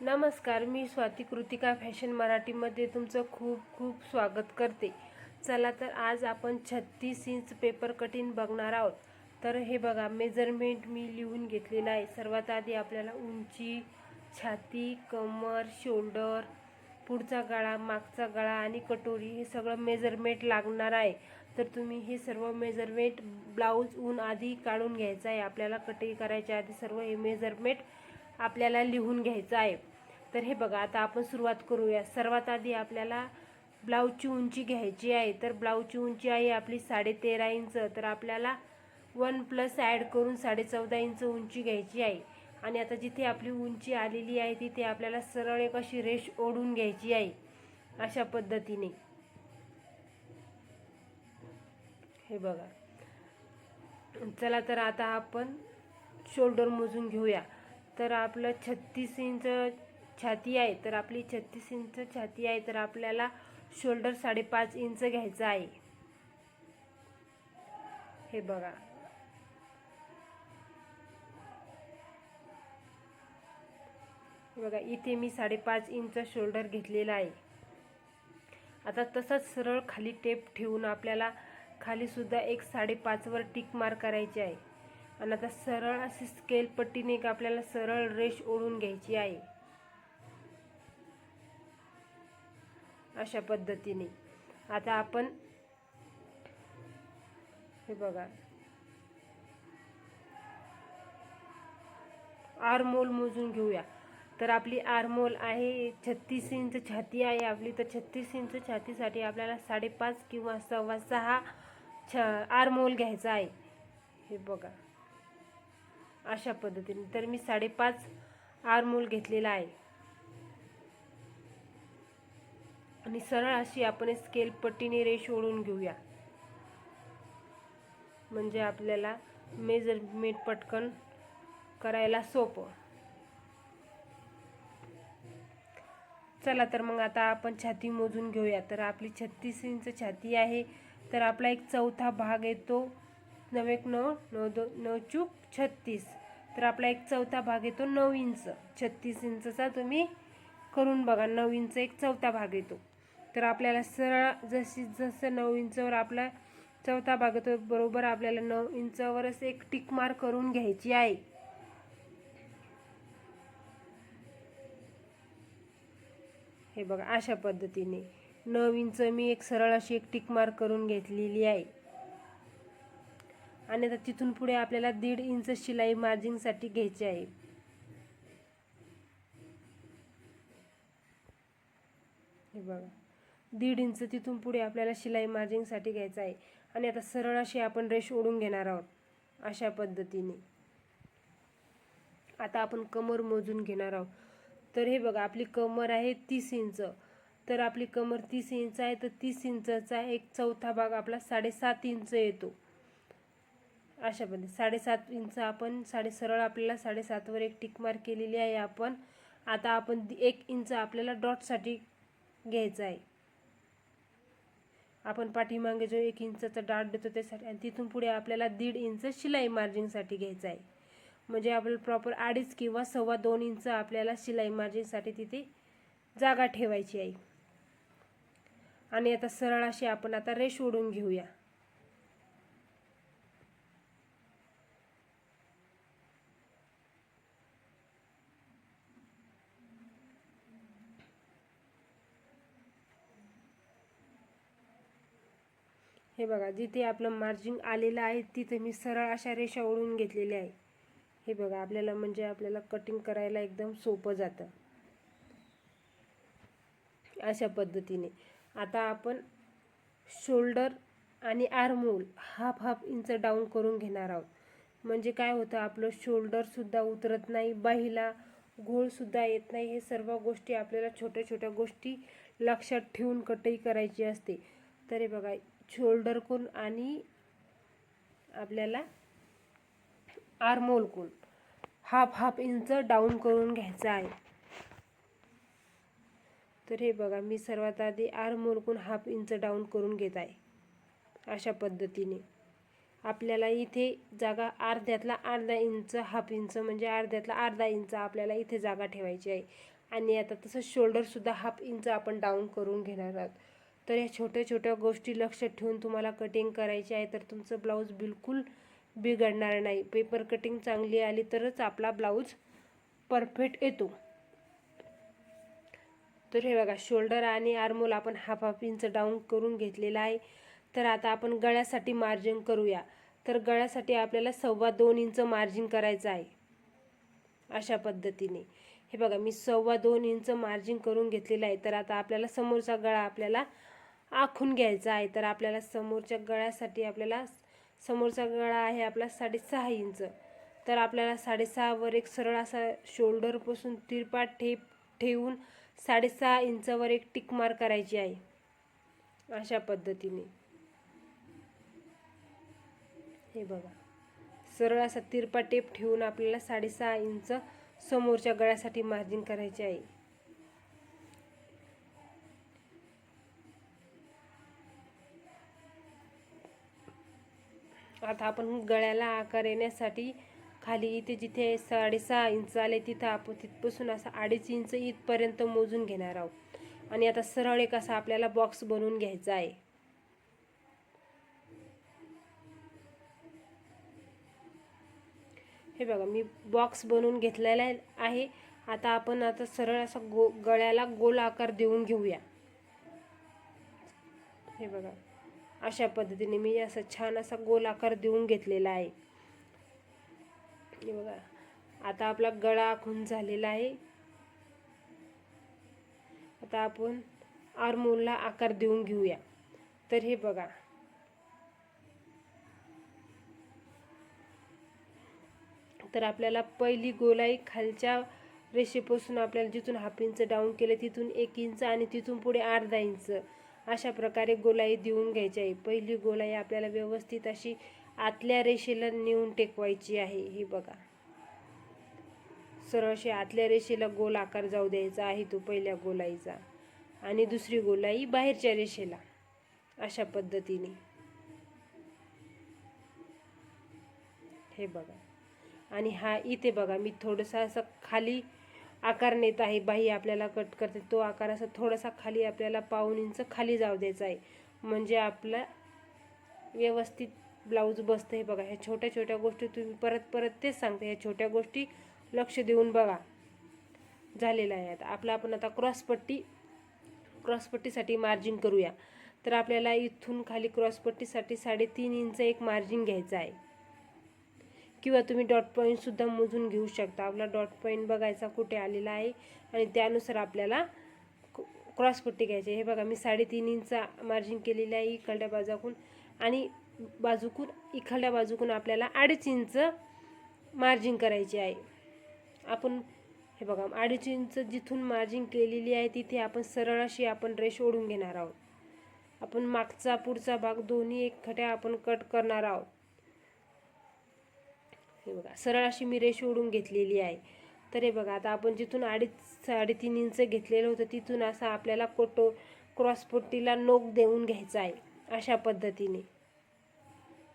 नमस्कार मी स्वाती कृतिका फॅशन मराठीमध्ये तुमचं खूप खूप स्वागत करते. चला तर आज आपण छत्तीस इंच पेपर कटिंग बघणार आहोत. तर हे बघा मेजरमेंट मी लिहून घेतलेलं आहे. सर्वात आधी आपल्याला उंची छाती कमर शोल्डर पुढचा गळा मागचा गळा आणि कटोरी हे सगळं मेजरमेंट लागणार आहे. तर तुम्ही हे सर्व मेजरमेंट ब्लाऊज ऊन आधी काढून घ्यायचं आहे. आपल्याला कटिंग करायच्या आधी सर्व हे मेजरमेंट आपल्याला लिहून घ्यायचं आहे. तर हे बघा आता आपण सुरुवात करूया. सर्वात आधी आपल्याला ब्लाऊजची उंची घ्यायची आहे. तर ब्लाऊजची उंची आहे आपली साडेतेरा इंच. तर आपल्याला वन प्लस ॲड करून साडे चौदा इंच उंची घ्यायची आहे. आणि आता जिथे आपली उंची आलेली आहे तिथे आपल्याला सरळ एक अशी रेष ओढून घ्यायची आहे. अशा पद्धतीने. हे बघा. चला तर आता आपण शोल्डर मोजून घेऊया. तर आपलं छत्तीस इंच छाती आहे तर आपली छत्तीस इंच छाती आहे तर आपल्याला शोल्डर साडेपाच इंच घ्यायचं आहे. हे बघा. बघा इथे मी साडेपाच इंच शोल्डर घेतलेला आहे. आता तसंच सरळ खाली टेप ठेवून आपल्याला खाली सुद्धा एक साडेपाचवर टिक मार करायची आहे. आणि आता सरळ अशी स्केल पट्टीने एक आपल्याला सरळ रेष ओढून घ्यायची आहे. अशा पद्धतीने. आता आपण हे बघा. आरमोल मोजून घेऊया. तर आपली आरमोल आहे छत्तीस इंच छाती आहे. आपली तर छत्तीस इंच छातीसाठी आपल्याला साडेपाच किंवा सव्वा सहा छ आरमोल घ्यायचा आहे. हे बघा. अशा पद्धतीने. तर मी साडेपाच आरमोल घेतलेला आहे. आणि सरळ अशी आपण स्केल पट्टीने रेष ओढून घेऊया. म्हणजे आपल्याला मेजरमेंट पटकन करायला सोपं. चला तर मग आता आपण छाती मोजून घेऊया. तर आपली छत्तीस इंच छाती आहे. तर आपला एक चौथा भाग येतो नऊ एक नऊ नऊ दो नऊ चूक छत्तीस. तर आपला एक चौथा भाग येतो नऊ इंच. छत्तीस इंचचा तुम्ही करून बघा नऊ इंच एक चौथा भाग येतो. तर आपल्याला सरळ जशी जसं नऊ इंचवर आपला चौथा भाग येतो बरोबर आपल्याला नऊ इंचावरच एक टिकमार करून घ्यायची आहे. हे बघा अशा पद्धतीने नऊ इंच मी एक सरळ अशी एक टिकमार करून घेतलेली आहे. आणि आता तिथून पुढे आपल्याला दीड इंच शिलाई मार्जिंगसाठी घ्यायची आहे. हे बघा. दीड इंच तिथून पुढे आपल्याला शिलाई मार्जिंगसाठी घ्यायचं आहे. आणि आता सरळ अशी आपण रेश ओढून घेणार आहोत. अशा पद्धतीने. आता आपण कमर मोजून घेणार आहोत. तर हे बघा आपली कमर आहे तीस इंच. तर आपली कमर तीस इंच आहे तर तीस इंचचा एक चौथा भाग आपला साडेसात इंच येतो. अशा पद्धती साडेसात इंच आपण साडे सरळ आपल्याला साडेसातवर एक टिकमार केलेली आहे आपण. आता आपण एक इंच आपल्याला डॉटसाठी घ्यायचं आहे. आपण पाठीमागे जो एक इंचाचा डाट देतो त्यासाठी आणि तिथून पुढे आपल्याला दीड इंच शिलाई मार्जिंगसाठी घ्यायचं आहे. म्हणजे आपल्याला प्रॉपर अडीच किंवा सव्वा दोन इंच आपल्याला शिलाई मार्जिंगसाठी तिथे जागा ठेवायची आहे. आणि आता सरळ अशी आपण आता रेष ओढून घेऊया. हे बघा जिथे आपलं मार्जिन आलेलं आहे तिथे मी सरळ अशा रेषा ओढून घेतलेल्या आहे हे बघा आपल्याला म्हणजे आपल्याला कटिंग करायला एकदम सोपं जातं. अशा पद्धतीने. आता आपण शोल्डर आणि armhole half half inch down करून घेणार आहोत. म्हणजे काय होतं आपलं शोल्डरसुद्धा उतरत नाही बाहीला घोळसुद्धा येत नाही. हे सर्व गोष्टी आपल्याला छोट्या छोट्या गोष्टी लक्षात ठेवून कटई करायची असते. तरी बघा शोल्डर कोण आणि आपल्याला आर्मोल कोण हाफ हाफ इंच डाऊन करून घ्यायचा आहे. तर हे बघा मी सर्वात आधी आर्मोल कोण हाफ इंच डाऊन करून घेत आहे. अशा पद्धतीने. आपल्याला इथे जागा अर्ध्यातला अर्धा इंच हाफ इंच म्हणजे अर्ध्यातला अर्धा इंच आपल्याला इथे जागा ठेवायची आहे. आणि आता तसं शोल्डरसुद्धा हाफ इंच आपण डाऊन करून घेणार आहोत. तर ह्या छोट्या छोट्या गोष्टी लक्षात ठेवून तुम्हाला कटिंग करायची आहे तर तुमचं ब्लाऊज बिलकुल बिघडणार नाही. पेपर कटिंग चांगली आली तरच आपला ब्लाऊज परफेक्ट येतो. तर हे बघा शोल्डर आणि आर्मोल आपण हाफ हाफ इंच डाऊन करून घेतलेला आहे. तर आता आपण गळ्यासाठी मार्जिन करूया. तर गळ्यासाठी आपल्याला सव्वा दोन इंच मार्जिन करायचं आहे. अशा पद्धतीने. हे बघा मी सव्वा दोन इंच मार्जिन करून घेतलेलं आहे. तर आता आपल्याला समोरचा गळा आपल्याला आखून घ्यायचा आहे. तर आपल्याला समोरच्या गळ्यासाठी आपल्याला समोरचा गळा आहे आपला साडेसहा इंच. तर आपल्याला साडेसहावर एक सरळ असा शोल्डरपासून तिरपा ठेप ठेवून साडेसहा इंचावर एक टिक मार करायची आहे. अशा पद्धतीने. हे बघा. सरळ असा तिरपा टेप ठेवून आपल्याला साडेसहा इंच समोरच्या गळ्यासाठी मार्जिन करायची आहे. आता आपण गळ्याला आकार येण्यासाठी खाली इथे जिथे साडेसहा इंच आले तिथं आपण तिथपासून असं अडीच इंच इथपर्यंत मोजून घेणार आहोत. आणि आता सरळ एक असा आपल्याला बॉक्स बनवून घ्यायचा आहे. हे बघा मी बॉक्स बनवून घेतलेला आहे. आता आपण आता सरळ असा गो गळ्याला गोल आकार देऊन घेऊया. हे बघा. अशा पद्धतीने मी असा छान असा गोल आकार देऊन घेतलेला आहे. हे बघा आता आपला गळा आखून झालेला आहे. आता आपण आरमोलला आकार देऊन घेऊया. तर हे बघा. तर आपल्याला पहिली गोलाई खालच्या रेषेपासून आपल्याला जिथून हाफ इंच डाऊन केलं तिथून एक इंच आणि तिथून पुढे अर्धा इंच अशा प्रकारे गोलाई देऊन घ्यायची आहे. पहिली गोलाई आपल्याला व्यवस्थित अशी आतल्या रेषेला नेऊन टेकवायची आहे. हे बघा. सरळ अशी आतल्या रेषेला गोल आकार जाऊ द्यायचा आहे तो पहिल्या गोलाईचा. आणि दुसरी गोलाई बाहेरच्या रेषेला. अशा पद्धतीने. हे बघा. आणि हा इथे बघा. मी थोडंसं असं खाली आकार नेत आहे बाही आपल्याला कट करते. तो आकार असा थोडासा खाली आपल्याला पाऊन इंच खाली जाऊ द्यायचा आहे. म्हणजे आपला व्यवस्थित ब्लाऊज बसतं हे बघा. ह्या छोट्या छोट्या गोष्टी तुम्ही परत परत तेच सांगते. ह्या छोट्या गोष्टी लक्ष देऊन बघा. झालेला आहे आता. आपलं आपण आता क्रॉसपट्टी क्रॉसपट्टीसाठी मार्जिन करूया. तर आपल्याला इथून खाली क्रॉसपट्टीसाठी साडेतीन इंच एक मार्जिन घ्यायचं आहे. किंवा तुम्ही डॉट पॉईंटसुद्धा मोजून घेऊ शकता. आपला डॉट पॉईंट बघायचा कुठे आलेला आहे आणि त्यानुसार आपल्याला क्रॉसपट्टी घ्यायची हे बघा मी साडेतीन इंच मार्जिन केलेलं आहे इकडल्या बाजूकून आणि बाजूकून इकडल्या बाजूकून आपल्याला अडीच इंच मार्जिन करायची आहे. आपण हे बघा अडीच इंच जिथून मार्जिन केलेली आहे तिथे आपण सरळ अशी आपण रेष ओढून घेणार आहोत. आपण मागचा पुढचा भाग दोन्ही एक खट्या आपण कट करणार आहोत. हे बघा सरळ अशी मी रेष ओढून घेतलेली आहे. तर हे बघा आता आपण जिथून अडीच साडेतीन इंच घेतलेलं होतं तिथून असा आपल्याला कोटो क्रॉसपट्टीला नोक देऊन घ्यायचा आहे अशा पद्धतीने.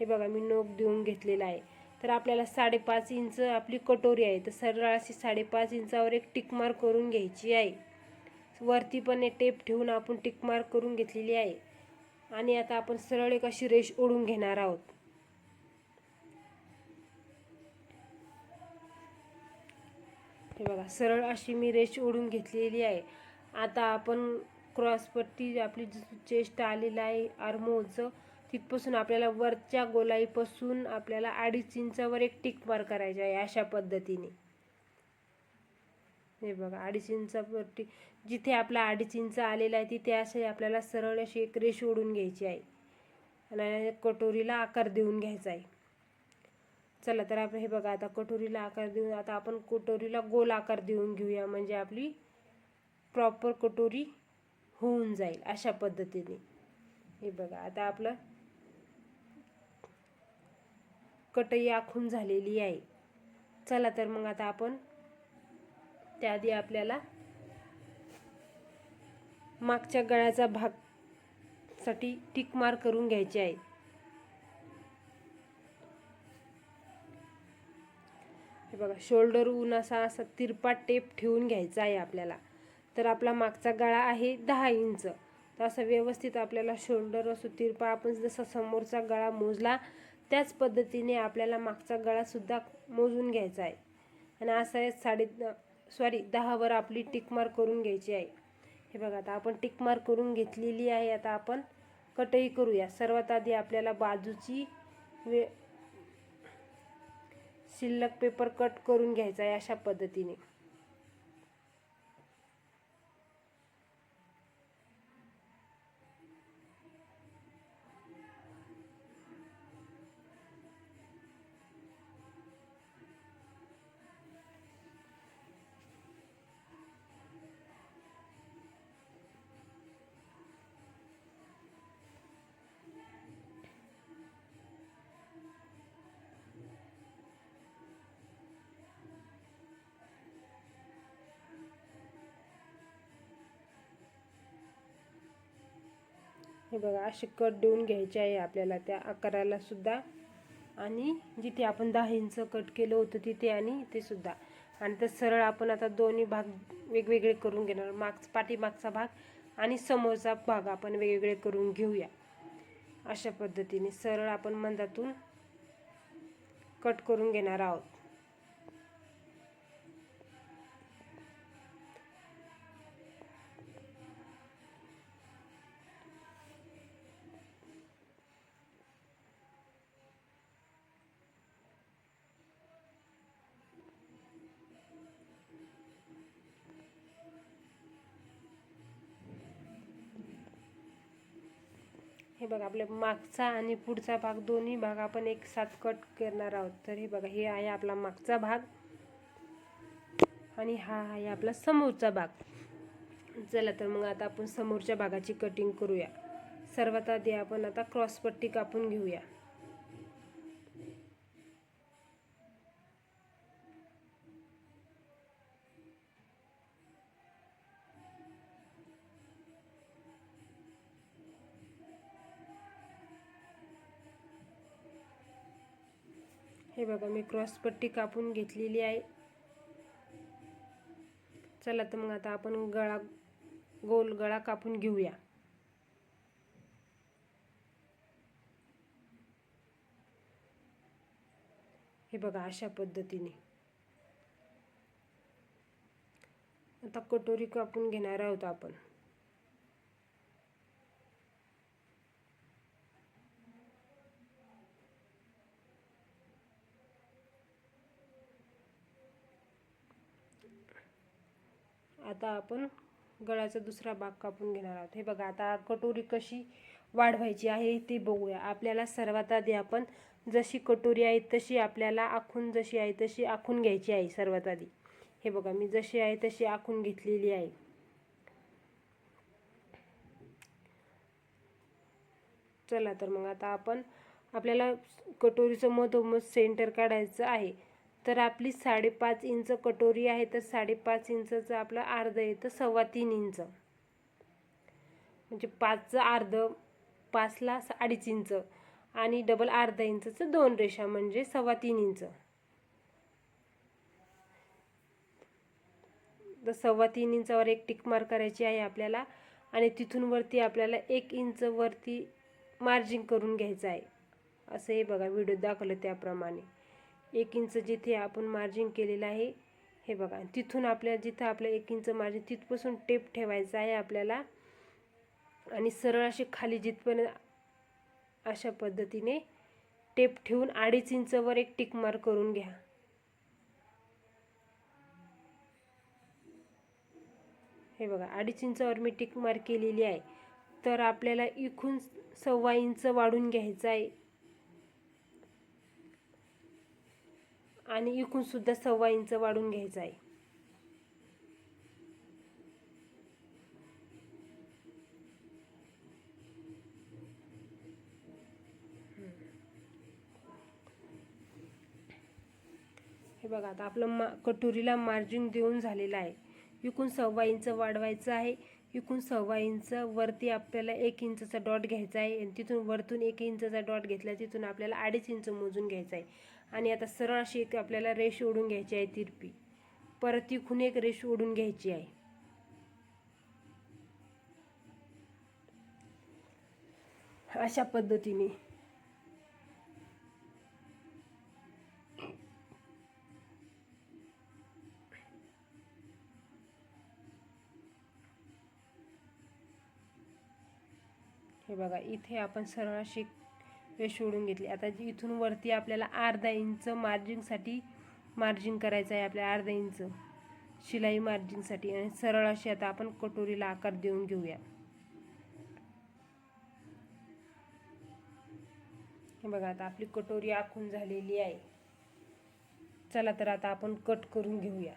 हे बघा मी नोक देऊन घेतलेला आहे. तर आपल्याला साडेपाच इंच आपली कटोरी आहे तर सरळ अशी साडेपाच इंचावर एक टिकमार करून घ्यायची आहे. वरती पण एक टेप ठेवून आपण टिकमार करून घेतलेली आहे. आणि आता आपण सरळ एक अशी रेष ओढून घेणार आहोत. हे बघा सरळ अशी मी रेष ओढून घेतलेली आहे. आता आपण क्रॉसपट्टी आपली चेस्ट आलेला आहे आर्मोचं तिथपासून आपल्याला वरच्या गोलाईपासून आपल्याला अडीच इंचावर एक टिक मार करायचा आहे अशा पद्धतीने. हे बघा अडीच इंचावरती जिथे आपला अडीच इंच आलेला आहे तिथे असे आपल्याला सरळ अशी एक रेष ओढून घ्यायची आहे. आणि कटोरीला आकार देऊन घ्यायचा आहे. चला तर आपण हे बघा आता कटोरीला आकार देऊन आता आपण कटोरीला गोल आकार देऊन घेऊया. म्हणजे आपली प्रॉपर कटोरी होऊन जाईल अशा पद्धतीने. हे बघा आता आपलं कटई आखून झालेली आहे. चला तर मग आता आपण त्याआधी आपल्याला मागच्या गळ्याचा भागसाठी टिक मार करून घ्यायची आहे. हे बघा शोल्डर ऊन असा असा तिरपा टेप ठेवून घ्यायचा आहे आपल्याला. तर आपला मागचा गळा आहे दहा इंच. तर असं व्यवस्थित आपल्याला शोल्डर असो तिरपा आपण जसा समोरचा गळा मोजला त्याच पद्धतीने आपल्याला मागचा गळासुद्धा मोजून घ्यायचा आहे. आणि असं आहे साडे सॉरी दहावर आपली टिकमार करून घ्यायची आहे. हे बघा आता आपण टिकमार करून घेतलेली आहे. आता आपण कटही करूया. सर्वात आधी आपल्याला बाजूची वे शिल्लक पेपर कट करून घ्यायचा आहे अशा पद्धतीने. हे बघा असे कट देऊन घ्यायचे आहे आपल्याला त्या आकाराला सुद्धा. आणि जिथे आपण दहा इंच कट केलं होतं तिथे आणि ते सुद्धा. आणि तर सरळ आपण आता दोन्ही भाग वेगवेगळे करून घेणार. मागचा पाठीमागचा भाग आणि समोरचा भाग आपण वेगवेगळे करून घेऊया. अशा पद्धतीने सरळ आपण मंदातून कट करून घेणार आहोत. हे बघा आपल्या मागचा आणि पुढचा भाग दोन्ही भाग आपण एक साथ कट करणार आहोत. तर हे बघा हे आहे आपला मागचा भाग आणि हा आहे आपला समोरचा भाग. चला तर मग आता आपण समोरच्या भागाची कटिंग करूया. सर्वात आधी आपण आता क्रॉसपट्टी कापून घेऊया. हे बघा मी क्रॉसपट्टी कापून घेतलेली आहे. चला तर मग आता आपण गळा गोल गळा कापून घेऊया. हे बघा अशा पद्धतीने. आता कटोरी कापून घेणार आहोत आपण. आता आपण गळाचा दुसरा भाग कापून घेणार आहोत. हे बघा आता कटोरी कशी वाढवायची आहे ते बघूया. आपल्याला सर्वात आधी आपण जशी कटोरी आहे तशी आपल्याला आखून जशी आहे तशी आखून घ्यायची आहे सर्वात आधी. हे बघा मी जशी आहे तशी आखून घेतलेली आहे. चला तर मग आता आपण आपल्याला कटोरीचं मधोमध सेंटर काढायचं आहे. तर आपली साडेपाच इंच कटोरी आहे तर साडेपाच इंचचं आपलं अर्ध येतं सव्वा तीन इंच. म्हणजे पाचचं अर्ध पाचला अडीच इंच आणि डबल अर्धा इंचचं दोन रेषा म्हणजे सव्वा तीन इंच. तर सव्वा तीन इंचावर एक टिक मार्क करायची आहे आपल्याला आणि तिथून वरती आपल्याला एक इंच वरती मार्जिंग करून घ्यायचं आहे. असं हे बघा व्हिडिओ दाखवलं त्याप्रमाणे. एक इंच जिथे आपण मार्जिन केलेलं आहे हे बघा. तिथून आपल्या जिथं आपलं एक इंच मार्जिन तिथपासून टेप ठेवायचा आहे आपल्याला. आणि सरळ असे खाली जिथपर्यंत अशा पद्धतीने टेप ठेवून अडीच इंचवर एक टिक मार्क करून घ्या. हे बघा अडीच इंचावर मी टिक मार्क केलेली आहे. तर आपल्याला इकून सव्वा इंच वाढून घ्यायचं आहे. आणि इकून सुद्धा सव्वा इंच वाढून घ्यायचं आहे. हे बघा आता आपलं मा कटोरीला मार्जिन देऊन झालेलं आहे. इकून सव्वा इंच वाढवायचं आहे. इकून सव्वा इंच वरती आपल्याला एक इंचचा डॉट घ्यायचा आहे. आणि तिथून वरतून एक इंचचा डॉट घेतला तिथून आपल्याला अडीच इंच मोजून घ्यायचा आहे. आणि आता सरळ अशी एक आपल्याला रेष ओढून घ्यायची आहे तिरपी. परत इकून एक रेष ओढून घ्यायची आहे. अशा पद्धतीने. हे बघा इथे आपण सरळ अशी रेष सोडून घेतली. आता जी इथून वरती आपल्याला अर्धा इंच मार्जिनसाठी मार्जिन करायचं आहे आपल्या अर्धा इंच शिलाई मार्जिनसाठी आणि सरळ अशी आता आपण कटोरीला आकार देऊन घेऊया. हे बघा आता आपली कटोरी आखून झालेली आहे. चला तर आता आपण कट करून घेऊया.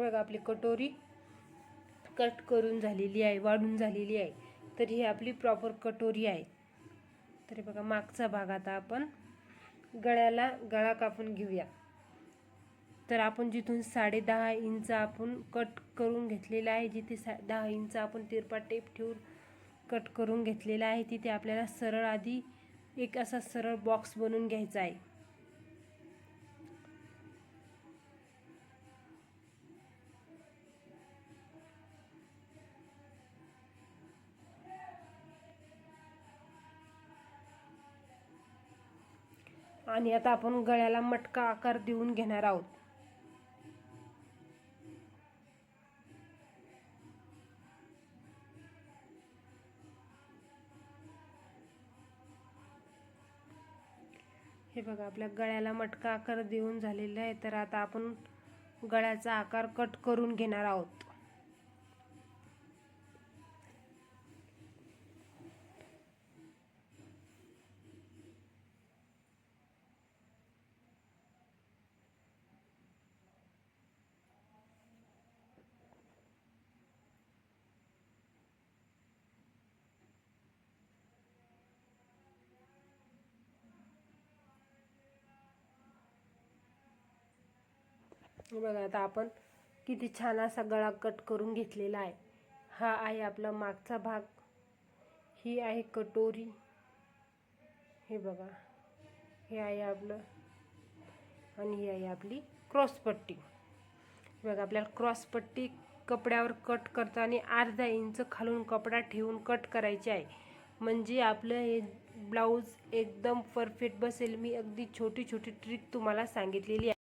हे बघा आपली कटोरी कट करून झालेली आहे वाढून झालेली आहे. तर ही आपली प्रॉपर कटोरी आहे. तरी बघा मागचा भाग आता आपण गळ्याला गळा कापून घेऊया. तर आपण जिथून साडे दहा इंच आपण कट करून घेतलेला आहे जिथे सा दहा इंच आपण तिरपा टेप ठेवून कट करून घेतलेला आहे तिथे आपल्याला सरळ आधी एक असा सरळ बॉक्स बनवून घ्यायचा आहे. आणि आता आपण गळ्याला मटका आकार देऊन घेणार आहोत. हे बघा आपल्या गळ्याला मटका आकार देऊन झालेला आहे. तर आता आपण गळ्याचा आकार कट करून घेणार आहोत. बघा आता आपण किती छान असा गळा कट करून घेतलेला आहे. हा आहे आपला मागचा भाग. ही आहे कटोरी. हे बघा हे आहे आपलं आणि ही आहे आपली क्रॉसपट्टी बघा आपल्याला क्रॉसपट्टी कपड्यावर कट करताना अर्धा इंच खालून कपडा ठेवून कट करायचे आहे. म्हणजे आपलं हे ब्लाऊज एकदम परफेक्ट बसेल. मी अगदी छोटी छोटी ट्रिक तुम्हाला सांगितलेली आहे.